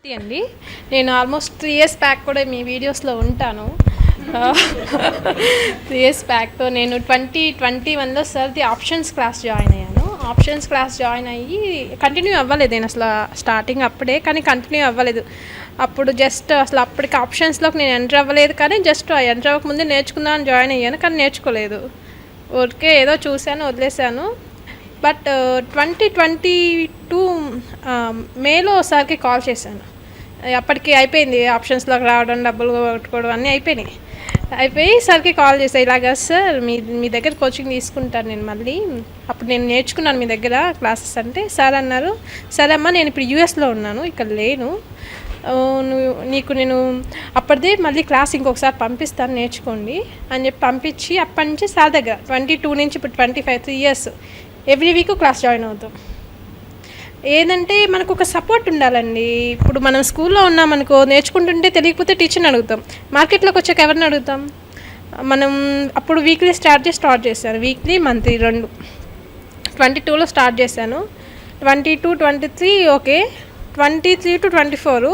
స్వాతి అండి. నేను almost three years back కూడా మీ వీడియోస్లో ఉంటాను. త్రీ ఇయర్స్ ప్యాక్తో నేను ట్వంటీ ట్వంటీ వన్లో సార్ది ఆప్షన్స్ క్లాస్ జాయిన్ అయ్యాను. ఆప్షన్స్ క్లాస్ జాయిన్ అయ్యి కంటిన్యూ అవ్వలేదు నేను అసలు స్టార్టింగ్ అప్పుడే కానీ కంటిన్యూ అవ్వలేదు. అప్పుడు జస్ట్ అసలు అప్పటికి ఆప్షన్స్లోకి నేను ఎంటర్ అవ్వలేదు కానీ జస్ట్ ఎంటర్ అవ్వకముందే నేర్చుకుందామని జాయిన్ అయ్యాను కానీ నేర్చుకోలేదు. ఊరికే ఏదో చూశాను వదిలేశాను. బట్ ట్వంటీ ట్వంటీ టూ మేలో ఒకసారికి కాల్ చేశాను. అప్పటికి అయిపోయింది ఆప్షన్స్లోకి రావడం డబ్బులు కొట్టుకోవడం అన్నీ అయిపోయినాయి. అయిపోయి సార్కి కాల్ చేశాను ఇలాగా సార్ మీ మీ దగ్గర కోచింగ్ తీసుకుంటాను నేను మళ్ళీ. అప్పుడు నేను నేర్చుకున్నాను మీ దగ్గర క్లాసెస్ అంటే. సార్ అన్నారు. సరే అమ్మా నేను ఇప్పుడు యూఎస్లో ఉన్నాను ఇక్కడ లేను. నువ్వు నీకు నేను అప్పటిదే మళ్ళీ క్లాస్ ఇంకొకసారి పంపిస్తాను నేర్చుకోండి అని చెప్పి పంపించి అప్పటి నుంచి సార్ దగ్గర ట్వంటీ టూ నుంచి ఇప్పుడు twenty five three years. Every week class join అవుతాం. ఏదంటే మనకు ఒక సపోర్ట్ ఉండాలండి. ఇప్పుడు మనం స్కూల్లో ఉన్నామనుకో నేర్చుకుంటుంటే తెలియకపోతే టీచర్ని అడుగుతాం. మార్కెట్లోకి వచ్చాక ఎవరిని అడుగుతాం? మనం అప్పుడు వీక్లీ స్టార్ట్ చేసి స్టార్ట్ చేశాను. వీక్లీ మంత్లీ రెండు. ట్వంటీ టూలో స్టార్ట్ చేశాను. Twenty two twenty three okay. Twenty three to twenty four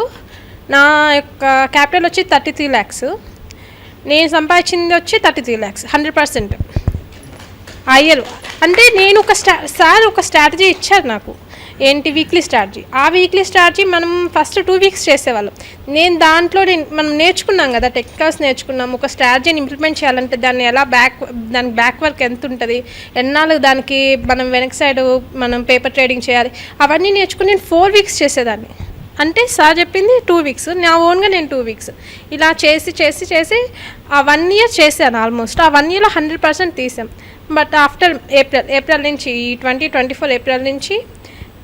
నా యొక్క క్యాపిటల్ వచ్చి థర్టీ త్రీ ల్యాక్స్. నేను సంపాదించింది వచ్చి thirty three lakhs hundred percent. Iyer అంటే నేను ఒక స్టా సార్ ఒక స్ట్రాటజీ ఇచ్చారు నాకు. ఏంటి వీక్లీ స్ట్రాటజీ ఆ వీక్లీ స్ట్రాటజీ మనం ఫస్ట్ టూ వీక్స్ చేసేవాళ్ళం. నేను దాంట్లో నేను మనం నేర్చుకున్నాం కదా టెక్నికల్స్ నేర్చుకున్నాం. ఒక స్ట్రాటజీని ఇంప్లిమెంట్ చేయాలంటే దాన్ని ఎలా బ్యాక్ దానికి బ్యాక్ వర్క్ ఎంత ఉంటుంది? ఎన్నాళ్ళు దానికి మనం వెనక సైడ్ మనం పేపర్ ట్రేడింగ్ చేయాలి? అవన్నీ నేర్చుకుని నేను ఫోర్ వీక్స్ చేసేదాన్ని. అంటే సార్ చెప్పింది టూ వీక్స్ నా ఓన్గా నేను టూ వీక్స్ ఇలా చేసి చేసి చేసి ఆ వన్ ఇయర్ చేశాను ఆల్మోస్ట్ ఆ వన్ ఇయర్లో హండ్రెడ్ పర్సెంట్ తీసాం. బట్ ఆఫ్టర్ ఏప్రిల్ ఏప్రిల్ నుంచి ఈ ట్వంటీ ట్వంటీ ఫోర్ ఏప్రిల్ నుంచి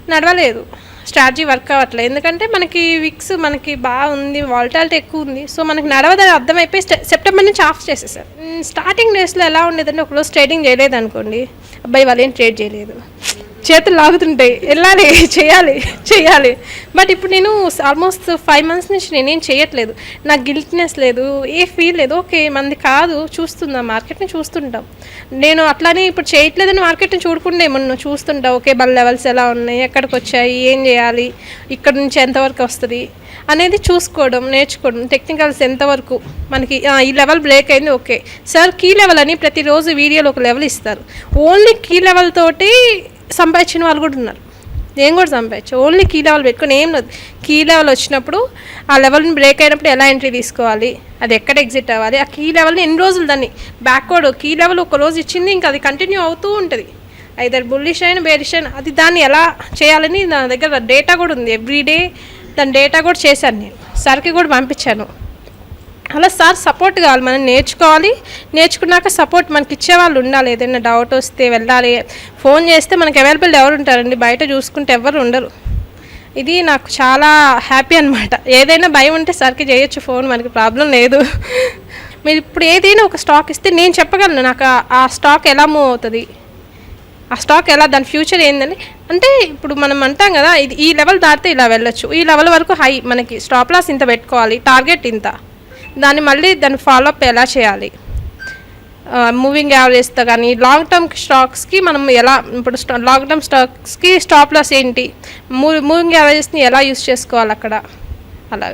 నడవలేదు. స్ట్రాటజీ వర్క్ అవ్వట్లేదు. ఎందుకంటే మనకి విక్స్ మనకి బాగా ఉంది వాల్టాలిటీ ఎక్కువ ఉంది. సో మనకి నడవదని అర్థమైపోయి స్టె- సెప్టెంబర్ నుంచి ఆఫ్ చేసేసారు. స్టార్టింగ్ డేస్లో ఎలా ఉండేదంటే ఒకరోజు ట్రేడింగ్ చేయలేదు అనుకోండి అబ్బాయి వాళ్ళు ఏం ట్రేడ్ చేయలేదు. చేతులు లాగుతుంటాయి వెళ్ళాలి చేయాలి చేయాలి. బట్ ఇప్పుడు నేను ఆల్మోస్ట్ ఫైవ్ మంత్స్ నుంచి నేనేం చేయట్లేదు. నాకు గిల్ట్నెస్ లేదు ఏ ఫీల్ లేదు. ఓకే మంది కాదు చూస్తుందా మార్కెట్ని చూస్తుంటాం. నేను అట్లానే ఇప్పుడు చేయట్లేదని మార్కెట్ని చూడకుండా ఏమన్నా చూస్తుంటా. ఓకే బల్ లెవెల్స్ ఎలా ఉన్నాయి ఎక్కడికి వచ్చాయి ఏం చేయాలి ఇక్కడ నుంచి ఎంతవరకు వస్తుంది అనేది చూసుకోవడం నేర్చుకోవడం టెక్నికల్స్ ఎంతవరకు మనకి ఈ లెవెల్ బ్రేక్ అయింది ఓకే సార్ కీ లెవెల్ అని ప్రతిరోజు వీడియోలో ఒక లెవెల్ ఇస్తారు. ఓన్లీ కీ లెవెల్ తోటి సంపాదించిన వాళ్ళు కూడా ఉన్నారు. నేను కూడా సంపాదించు. ఓన్లీ కీ లెవెల్ పెట్టుకుని ఏం లేదు. కీ లెవెల్ వచ్చినప్పుడు ఆ లెవెల్ని బ్రేక్ అయినప్పుడు ఎలా ఎంట్రీ తీసుకోవాలి? అది ఎక్కడ ఎగ్జిట్ అవ్వాలి? ఆ కీ లెవెల్ని ఎన్ని రోజులు దాన్ని బ్యాక్వర్డ్ కీ లెవెల్ ఒక రోజు ఇచ్చింది ఇంకా అది కంటిన్యూ అవుతూ ఉంటుంది. ఐదర్ బుల్లిష్ అయిన బేరిష్ అయిన అది దాన్ని ఎలా చేయాలని నా దగ్గర డేటా కూడా ఉంది. ఎవ్రీడే దాని డేటా కూడా చేశాను నేను. సర్కి కూడా పంపించాను. అలా సార్ సపోర్ట్ కావాలి మనం నేర్చుకోవాలి. నేర్చుకున్నాక సపోర్ట్ మనకి ఇచ్చేవాళ్ళు ఉండాలి. ఏదైనా డౌట్ వస్తే వెళ్ళాలి. ఫోన్ చేస్తే మనకి అవైలబుల్ ఎవరు ఉంటారండి? బయట చూసుకుంటే ఎవరు ఉండరు. ఇది నాకు చాలా హ్యాపీ అనమాట ఏదైనా భయం ఉంటే సార్కి చేయొచ్చు ఫోన్ మనకి ప్రాబ్లం లేదు. మీరు ఇప్పుడు ఏదైనా ఒక స్టాక్ ఇస్తే నేను చెప్పగలను నాకు ఆ- స్టాక్ ఎలా మూవ్ అవుతుంది? ఆ స్టాక్ ఎలా దాని ఫ్యూచర్ ఏందని? అంటే ఇప్పుడు మనం అంటాం కదా ఇది ఈ లెవెల్ దాటితే ఇలా వెళ్ళొచ్చు. ఈ లెవెల్ వరకు హై మనకి స్టాప్ లాస్ ఇంత పెట్టుకోవాలి టార్గెట్ ఇంత. దాన్ని మళ్ళీ దాన్ని ఫాలోఅప్ ఎలా చేయాలి? మూవింగ్ యావరేజ్తో కానీ లాంగ్ టర్మ్ స్టాక్స్కి మనం ఎలా ఇప్పుడు లాంగ్ టర్మ్ స్టాక్స్కి స్టాప్ లాస్ ఏంటి? మూవింగ్ యావరేజెస్ని ఎలా యూస్ చేసుకోవాలి అక్కడ? అలా